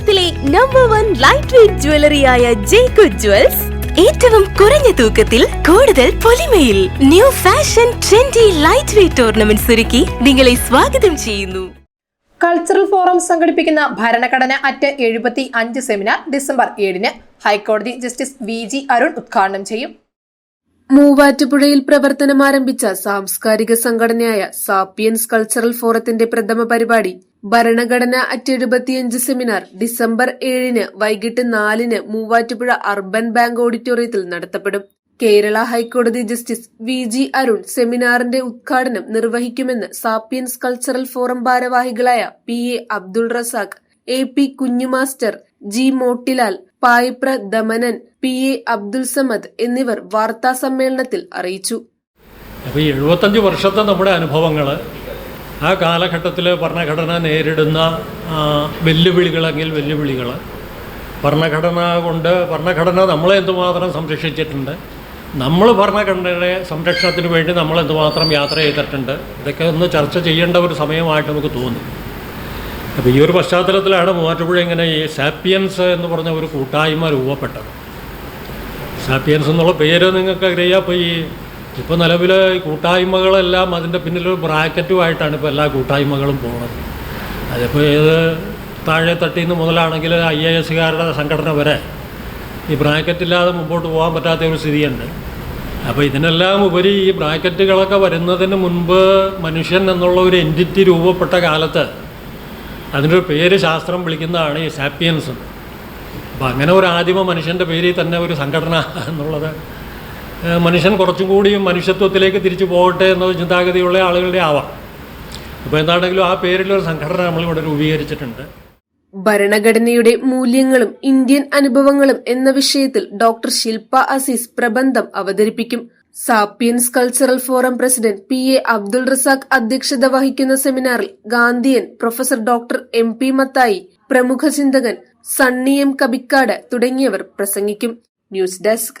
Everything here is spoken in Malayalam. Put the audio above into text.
കേരളത്തിലെ നമ്പർ വൺ ലൈറ്റ് വെയിറ്റ് ജ്വല്ലറിയായ ജേക്കു ജ്വൽസ് ഏറ്റവും കുറഞ്ഞ തൂക്കത്തിൽ കൂടുതൽ പൊലിമയിൽ new fashion trendy light weight tournament ഒരുക്കി നിങ്ങളെ സ്വാഗതം ചെയ്യുന്നു. കൾച്ചറൽ ഫോറം സംഘടിപ്പിക്കുന്ന ഭരണഘടന അറ്റ് എഴുപത്തി അഞ്ച് സെമിനാർ ഡിസംബർ ഏഴിന് ഹൈക്കോടതി ജസ്റ്റിസ് വി ജി അരുൺ ഉദ്ഘാടനം ചെയ്യും. മൂവാറ്റുപുഴയിൽ പ്രവർത്തനം ആരംഭിച്ച സാംസ്കാരിക സംഘടനയായ സാപ്പിയൻസ് കൾച്ചറൽ ഫോറത്തിന്റെ പ്രഥമ പരിപാടി ഭരണഘടന അറ്റ് എഴുപത്തിയഞ്ച് സെമിനാർ ഡിസംബർ ഏഴിന് വൈകിട്ട് നാലിന് മൂവാറ്റുപുഴ അർബൻ ബാങ്ക് ഓഡിറ്റോറിയത്തിൽ നടത്തപ്പെടും. കേരള ഹൈക്കോടതി ജസ്റ്റിസ് വി ജി അരുൺ സെമിനാറിന്റെ ഉദ്ഘാടനം നിർവഹിക്കുമെന്ന് സാപ്പിയൻസ് കൾച്ചറൽ ഫോറം ഭാരവാഹികളായ P A Abdul Razak A P കുഞ്ഞുമാസ്റ്റർ G Motilal Payipra Damanan P A Abdul Samad എന്നിവർ വാർത്താ സമ്മേളനത്തിൽ അറിയിച്ചു. അപ്പോൾ ഈ എഴുപത്തഞ്ച് വർഷത്തെ നമ്മുടെ അനുഭവങ്ങൾ ആ കാലഘട്ടത്തിൽ ഭരണഘടന നേരിടുന്ന വെല്ലുവിളികളെങ്കിൽ വെല്ലുവിളികൾ ഭരണഘടന കൊണ്ട് ഭരണഘടന നമ്മളെ എന്തുമാത്രം സംരക്ഷിച്ചിട്ടുണ്ട്? നമ്മൾ ഭരണഘടനയുടെ സംരക്ഷണത്തിന് വേണ്ടി നമ്മൾ എന്തുമാത്രം യാത്ര ചെയ്തിട്ടുണ്ട്? ഇതൊക്കെ ഒന്ന് ചർച്ച ചെയ്യേണ്ട ഒരു സമയമായിട്ട് നമുക്ക് തോന്നി. അപ്പോൾ ഈ ഒരു പശ്ചാത്തലത്തിലാണ് മൂവാറ്റുപുഴ ഇങ്ങനെ ഈ സാപ്പിയൻസ് എന്ന് പറഞ്ഞ ഒരു കൂട്ടായ്മ രൂപപ്പെട്ടത്. സാപ്പിയൻസ് എന്നുള്ള പേര് നിങ്ങൾക്ക് അറിയാം. അപ്പോൾ ഈ ഇപ്പോൾ നിലവിൽ കൂട്ടായ്മകളെല്ലാം അതിന്റെ പിന്നിലൊരു ബ്രാക്കറ്റുമായിട്ടാണ് ഇപ്പോൾ എല്ലാ കൂട്ടായ്മകളും പോകുന്നത് അതിപ്പോൾ ഏത് താഴെ തട്ടിൽ നിന്ന് മുതലാണെങ്കിൽ ഐ എ എസുകാരുടെ സംഘടന വരെ ഈ ബ്രാക്കറ്റില്ലാതെ മുമ്പോട്ട് പോകാൻ പറ്റാത്ത ഒരു സ്ഥിതിയുണ്ട്. അപ്പോൾ ഇതിനെല്ലാം ഉപരി ഈ ബ്രാക്കറ്റുകളൊക്കെ വരുന്നതിന് മുൻപ് മനുഷ്യൻ എന്നുള്ള ഒരു എന്റിറ്റി രൂപപ്പെട്ട കാലത്ത് അതിനൊരു പേര് ശാസ്ത്രം വിളിക്കുന്നതാണ് ഈ സാപ്പിയൻസ് അപ്പം അങ്ങനെ ഒരു ആദിമ മനുഷ്യന്റെ പേരിൽ തന്നെ ഒരു സംഘടന എന്നുള്ളത് മനുഷ്യൻ കുറച്ചും കൂടി മനുഷ്യത്വത്തിലേക്ക് തിരിച്ചു പോകട്ടെ എന്ന ചിന്താഗതിയുള്ള ആളുകളുടെ ആവാം. അപ്പോൾ എന്താണെങ്കിലും ആ പേരിലൊരു സംഘടന നമ്മൾ ഇവിടെ രൂപീകരിച്ചിട്ടുണ്ട്. ഭരണഘടനയുടെ മൂല്യങ്ങളും ഇന്ത്യൻ അനുഭവങ്ങളും എന്ന വിഷയത്തിൽ ഡോക്ടർ ശില്പ അസീസ് പ്രബന്ധം അവതരിപ്പിക്കും. Sapiens cultural forum president P A Abdul Razak അധ്യക്ഷത വഹിക്കുന്ന സെമിനാറിൽ Gandhian professor doctor M P Mathai പ്രമുഖ ചിന്തകൻ സണ്ണി എം കബിക്കാട് തുടങ്ങിയവർ പ്രസംഗിക്കും. News desk